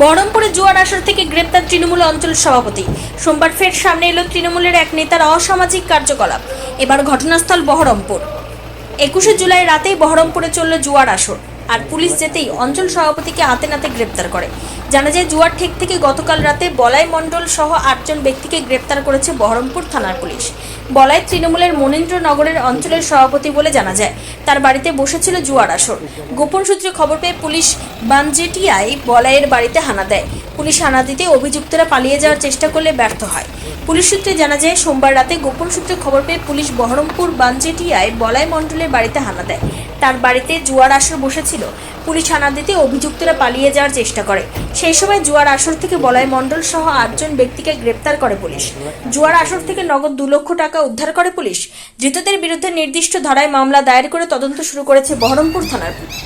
বহরমপুরে জুয়ার আসর থেকে গ্রেপ্তার তৃণমূল অঞ্চল সভাপতি। সোমবার ফের সামনে এলো তৃণমূলের এক নেতার অসামাজিক কার্যকলাপ। এবার ঘটনাস্থল বহরমপুর। একুশে জুলাই রাতেই বহরমপুরে চলল জুয়ার আসর। আর পুলিশ যেতেই অঞ্চল সভাপতিকে হাতে নাতে গ্রেপ্তার করে। জানা যায়, জুয়ার ঠেক থেকে গতকাল রাতে বলাই মণ্ডল সহ আটজন ব্যক্তিকে গ্রেপ্তার করেছে বহরমপুর থানার পুলিশ। বলাই তৃণমূলের মনীন্দ্রনগরের অঞ্চলের সভাপতি বলে জানা যায়, তার বাড়িতে বসেছিল জুয়ার আসর। গোপন সূত্রে খবর পেয়ে পুলিশ বানজেটিয়ায় বলাইয়ের বাড়িতে হানা দেয়। পুলিশ হানা দিতে অভিযুক্তরা পালিয়ে যাওয়ার চেষ্টা করলে ব্যর্থ হয়। পুলিশ সূত্রে জানা যায়, সোমবার রাতে গোপন সূত্রে খবর পেয়ে পুলিশ বহরমপুর বানজেটিয়ায় বলাই মণ্ডলের বাড়িতে হানা দেয়। তার বাড়িতে জুয়ার আসর বসেছিল। পুলিশ হানা দিতে অভিযুক্তরা পালিয়ে যাওয়ার চেষ্টা করে। সেই সময় জুয়ার আসর থেকে বলয় মণ্ডল সহ আটজন ব্যক্তিকে গ্রেপ্তার করে পুলিশ। জুয়ার আসর থেকে নগদ দু লক্ষ টাকা উদ্ধার করে পুলিশ। ধৃতদের বিরুদ্ধে নির্দিষ্ট ধারায় মামলা দায়ের করে তদন্ত শুরু করেছে বহরমপুর থানার পুলিশ।